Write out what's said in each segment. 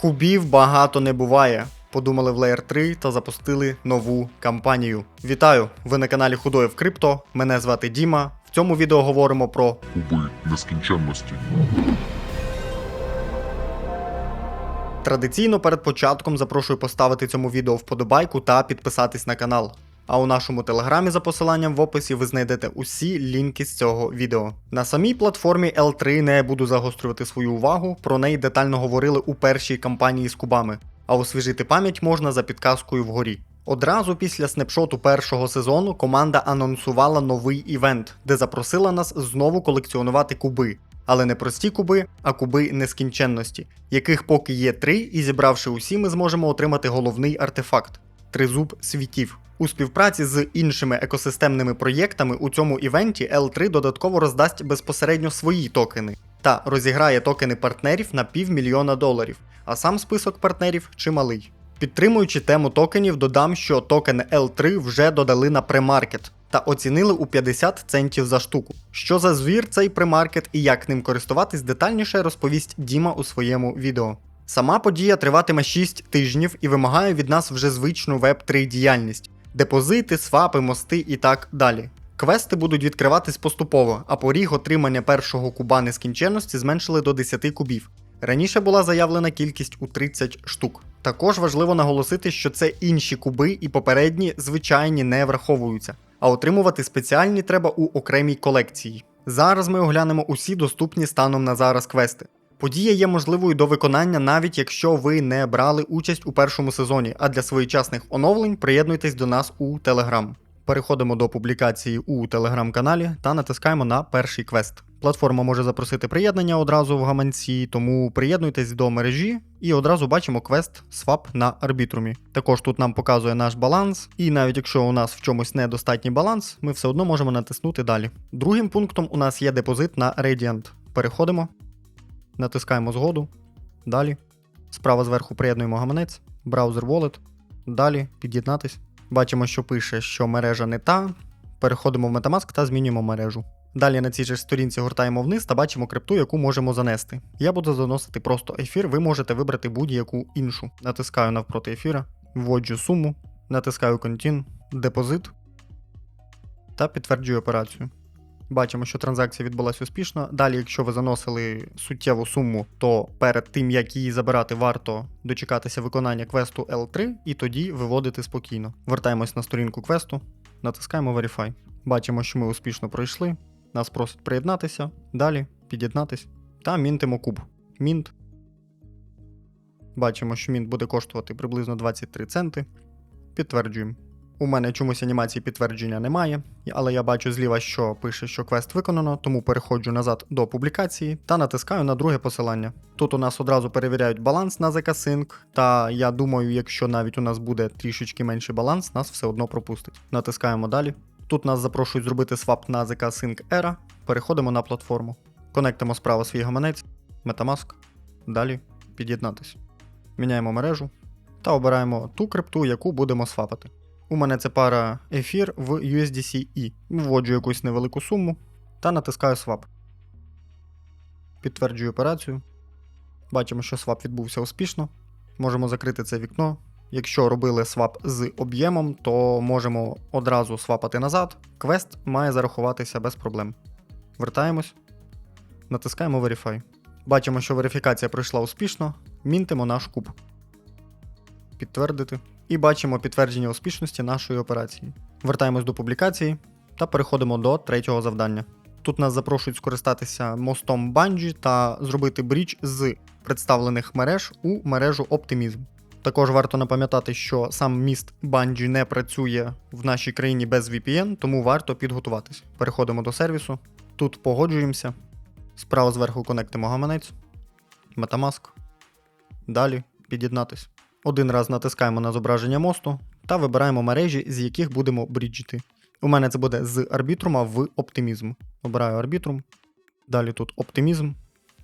Кубів багато не буває. Подумали в Layer 3 та запустили нову кампанію. Вітаю! Ви на каналі Худоїв Крипто. Мене звати Діма. В цьому відео говоримо про куби нескінченності. Традиційно перед початком запрошую поставити цьому відео вподобайку та підписатись на канал. А у нашому телеграмі за посиланням в описі ви знайдете усі лінки з цього відео. На самій платформі L3 не буду загострювати свою увагу, про неї детально говорили у першій кампанії з кубами, а освіжити пам'ять можна за підказкою вгорі. Одразу після снапшоту першого сезону команда анонсувала новий івент, де запросила нас знову колекціонувати куби. Але не прості куби, а куби нескінченності, яких поки є три, і зібравши усі, ми зможемо отримати головний артефакт тризуб світів. У співпраці з іншими екосистемними проєктами у цьому івенті L3 додатково роздасть безпосередньо свої токени та розіграє токени партнерів на півмільйона доларів, а сам список партнерів чималий. Підтримуючи тему токенів, додам, що токени L3 вже додали на премаркет та оцінили у 50 центів за штуку. Що за звір цей премаркет і як ним користуватись детальніше розповість Діма у своєму відео. Сама подія триватиме 6 тижнів і вимагає від нас вже звичну веб-3 діяльність: депозити, свапи, мости і так далі. Квести будуть відкриватись поступово, а поріг отримання першого куба нескінченності зменшили до 10 кубів. Раніше була заявлена кількість у 30 штук. Також важливо наголосити, що це інші куби і попередні звичайні не враховуються, а отримувати спеціальні треба у окремій колекції. Зараз ми оглянемо усі доступні станом на зараз квести. Подія є можливою до виконання навіть якщо ви не брали участь у першому сезоні, а для своєчасних оновлень приєднуйтесь до нас у Telegram. Переходимо до публікації у телеграм-каналі та натискаємо на перший квест. Платформа може запросити приєднання одразу в гаманці, тому приєднуйтесь до мережі і одразу бачимо квест свап на арбітрумі. Також тут нам показує наш баланс, і навіть якщо у нас в чомусь недостатній баланс, ми все одно можемо натиснути далі. Другим пунктом у нас є депозит на Radiant. Переходимо, натискаємо згоду. Далі. Справа зверху приєднуємо гаманець, браузер Wallet. Далі під'єднатись. Бачимо, що пише, що мережа не та. Переходимо в Metamask та змінюємо мережу. Далі на цій же сторінці гортаємо вниз та бачимо крипту, яку можемо занести. Я буду заносити просто ефір, ви можете вибрати будь-яку іншу. Натискаю навпроти ефіра, вводжу суму, натискаю Continue, депозит та підтверджую операцію. Бачимо, що транзакція відбулася успішно. Далі, якщо ви заносили суттєву суму, то перед тим як її забирати, варто дочекатися виконання квесту L3 і тоді виводити спокійно. Вертаємось на сторінку квесту, натискаємо Verify. Бачимо, що ми успішно пройшли. Нас просить приєднатися, далі під'єднатись та мінтимо куб. Мінт. Бачимо, що мінт буде коштувати приблизно 23 центи. Підтверджуємо. У мене чомусь анімації підтвердження немає, але я бачу зліва, що пише, що квест виконано, тому переходжу назад до публікації та натискаю на друге посилання. Тут у нас одразу перевіряють баланс на ZK Sync, та я думаю, якщо навіть у нас буде трішечки менший баланс, нас все одно пропустить. Натискаємо далі. Тут нас запрошують зробити свап на ZK Sync Era. Переходимо на платформу. Конектимо справа свій гаманець, Metamask. Далі під'єднатись. Міняємо мережу та обираємо ту крипту, яку будемо свапати. У мене це пара ефір в USDC-E. Вводжу якусь невелику суму та натискаю свап. Підтверджую операцію. Бачимо, що свап відбувся успішно. Можемо закрити це вікно. Якщо робили свап з об'ємом, то можемо одразу свапати назад. Квест має зарахуватися без проблем. Вертаємось, натискаємо Verify. Бачимо, що верифікація пройшла успішно. Мінтимо наш куб. Підтвердити. І бачимо підтвердження успішності нашої операції. Вертаємось до публікації та переходимо до третього завдання. Тут нас запрошують скористатися мостом Bungie та зробити бріч з представлених мереж у мережу Optimism. Також варто напам'ятати, що сам міст Bungie не працює в нашій країні без VPN, тому варто підготуватись. Переходимо до сервісу. Тут погоджуємося. Справа зверху конектимо гаманець, Metamask. Далі під'єднатись. Один раз натискаємо на зображення мосту та вибираємо мережі, з яких будемо бріджити. У мене це буде з арбітрума в оптимізм. Обираю арбітрум. Далі тут оптимізм.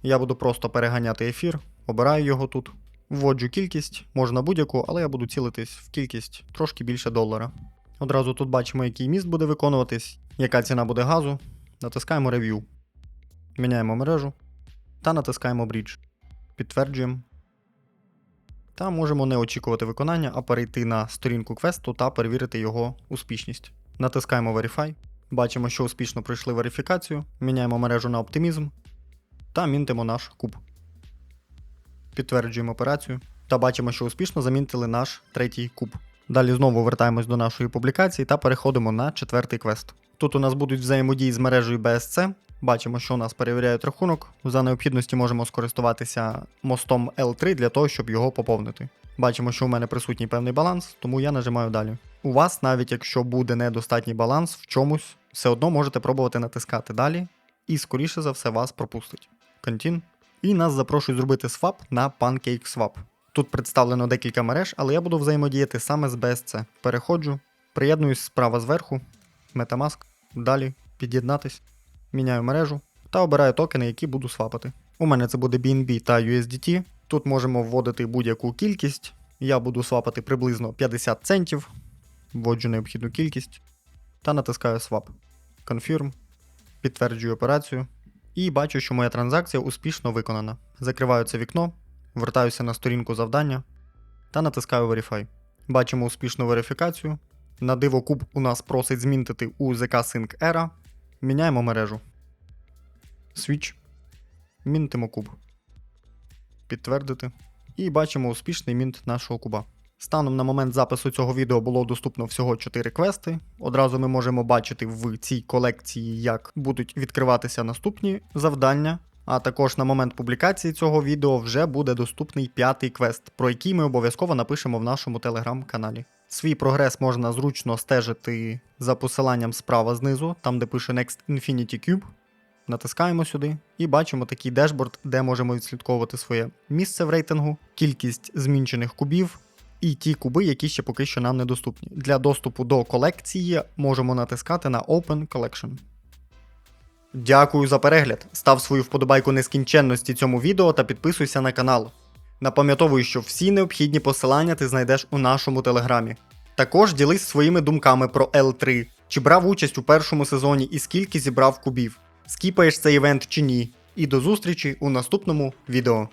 Я буду просто переганяти ефір, обираю його тут. Вводжу кількість, можна будь-яку, але я буду цілитись в кількість трошки більше долара. Одразу тут бачимо, який міст буде виконуватись, яка ціна буде газу. Натискаємо Review. Міняємо мережу та натискаємо Bridge. Підтверджуємо. Та можемо не очікувати виконання, а перейти на сторінку квесту та перевірити його успішність. Натискаємо Verify, бачимо, що успішно пройшли верифікацію, міняємо мережу на оптимізм та мінтимо наш куб. Підтверджуємо операцію та бачимо, що успішно замінтили наш третій куб. Далі знову вертаємось до нашої публікації та переходимо на четвертий квест. Тут у нас будуть взаємодії з мережею BSC. Бачимо, що у нас перевіряють рахунок. За необхідності можемо скористуватися мостом L3 для того, щоб його поповнити. Бачимо, що у мене присутній певний баланс, тому я нажимаю далі. У вас, навіть якщо буде недостатній баланс в чомусь, все одно можете пробувати натискати далі, і скоріше за все вас пропустить. Continue. І нас запрошують зробити свап на PancakeSwap. Тут представлено декілька мереж, але я буду взаємодіяти саме з BSC. Переходжу, приєднуюсь справа зверху, Metamask, далі під'єднатись, міняю мережу та обираю токени, які буду свапати. У мене це буде BNB та USDT. Тут можемо вводити будь-яку кількість. Я буду свапати приблизно 50 центів, вводжу необхідну кількість та натискаю Swap. Confirm, підтверджую операцію і бачу, що моя транзакція успішно виконана. Закриваю це вікно, вертаюся на сторінку завдання та натискаю Verify. Бачимо успішну верифікацію. На диво куб у нас просить змінтити у ZK Sync Era. Міняємо мережу. Switch. Мінтимо куб. Підтвердити. І бачимо успішний мінт нашого куба. Станом на момент запису цього відео було доступно всього 4 квести. Одразу ми можемо бачити в цій колекції, як будуть відкриватися наступні завдання. А також на момент публікації цього відео вже буде доступний п'ятий квест, про який ми обов'язково напишемо в нашому телеграм-каналі. Свій прогрес можна зручно стежити за посиланням справа знизу, там де пише Next Infinity Cube. Натискаємо сюди і бачимо такий дешборд, де можемо відслідковувати своє місце в рейтингу, кількість змінчених кубів і ті куби, які ще поки що нам недоступні. Для доступу до колекції можемо натискати на Open Collection. Дякую за перегляд. Став свою вподобайку нескінченності цьому відео та підписуйся на канал. Напам'ятовую, що всі необхідні посилання ти знайдеш у нашому телеграмі. Також ділись своїми думками про L3, чи брав участь у першому сезоні і скільки зібрав кубів, скіпаєш цей івент чи ні. І до зустрічі у наступному відео.